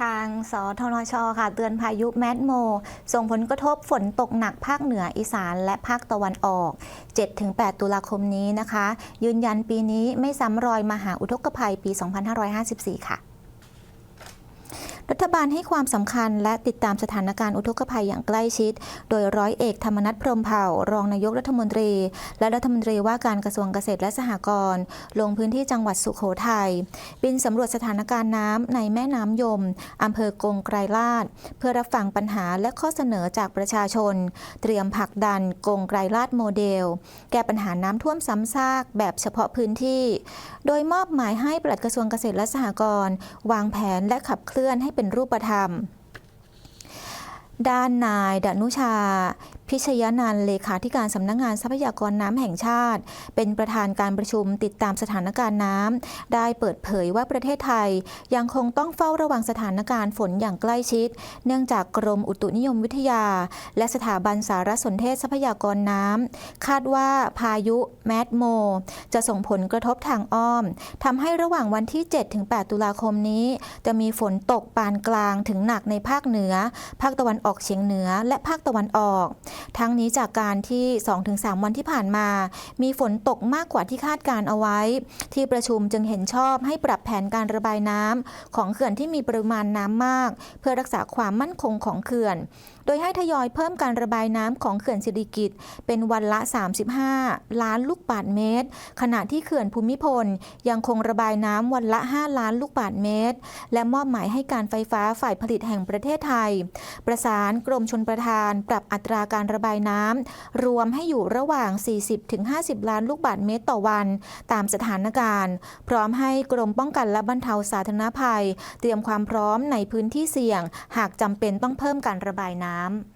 ทางสทนชค่ะ เตือนพายุแมดโม ส่งผลกระทบฝนตกหนักภาคเหนืออีสานและภาคตะวันออก 7-8 ตุลาคมนี้นะคะ ยืนยันปีนี้ไม่ซ้ำรอยมหาอุทกภัยปี 2554 ค่ะ รัฐบาลให้ความสำคัญและติดตามสถานการณ์อุทกภัยอย่างใกล้ชิด โดยร้อยเอกธรรมนัฐพรหมเผ่า รองนายกรัฐมนตรี และรัฐมนตรีว่าการกระทรวงเกษตรและสหกรณ์ลงพื้นที่จังหวัดสุโขทัยบินสำรวจสถานการณ์น้ำในแม่น้ำยมอำเภอกงไกรลาดเพื่อรับฟังปัญหาและข้อเสนอจากประชาชน เตรียมผลักดันกงไกรลาดโมเดล แก้ปัญหาน้ำท่วมซ้ำซากแบบเฉพาะพื้นที่ โดยมอบหมายให้ปลัดกระทรวงเกษตรและสหกรณ์วางแผนและขับเคลื่อนให้เป็นรูปธรรม ด้านนายดนุชา พิชยนันเลขาธิการสำนักงงานทรัพยากรน้ำแห่งชาติ เป็นประธานการประชุมติดตามสถานการณ์น้ำได้เปิดเผยว่าประเทศไทย ยังคงต้องเฝ้าระวังสถานการณ์ฝนอย่างใกล้ชิด เนื่องจากกรมอุตุนิยมวิทยา และสถาบันสารสนเทศทรัพยากรน้ำคาดว่าพายุแมดโม จะส่งผลกระทบทางอ้อมทำให้ระหว่างวันที่ 7-8 ตุลาคมนี้ จะมีฝนตกปานกลางถึงหนักในภาคเหนือ ภาคตะวันออกเฉียงเหนือ และภาคตะวันออกทั้งนี้จากการที่ 2-3 วันที่ผ่านมา มีฝนตกมากกว่าที่คาดการเอาไว้ ที่ประชุมจึงเห็นชอบให้ปรับแผนการระบายน้ำของเขื่อนที่มีปริมาณน้ำมาก เพื่อรักษาความมั่นคงของเขื่อน โดยให้ทยอยเพิ่มการระบายน้ำของเขื่อนสิริกิตเป็นวันละ 35 ล้านลูกบาศก์เมตร ขณะที่เขื่อนภูมิพลยังคงระบายน้ำวันละ 5 ล้านลูกบาศก์เมตร และมอบหมายให้การไฟฟ้าฝ่ายผลิตแห่งประเทศไทย ประสานกรมชนประทาน ปรับอัตราการการระบายน้ำรวมให้อยู่ระหว่าง 40-50 ล้านลูกบาศก์เมตรต่อวัน ตามสถานการณ์ พร้อมให้กรมป้องกันและบรรเทาสาธารณภัย เตรียมความพร้อมในพื้นที่เสี่ยง หากจำเป็นต้องเพิ่มการระบายน้ำ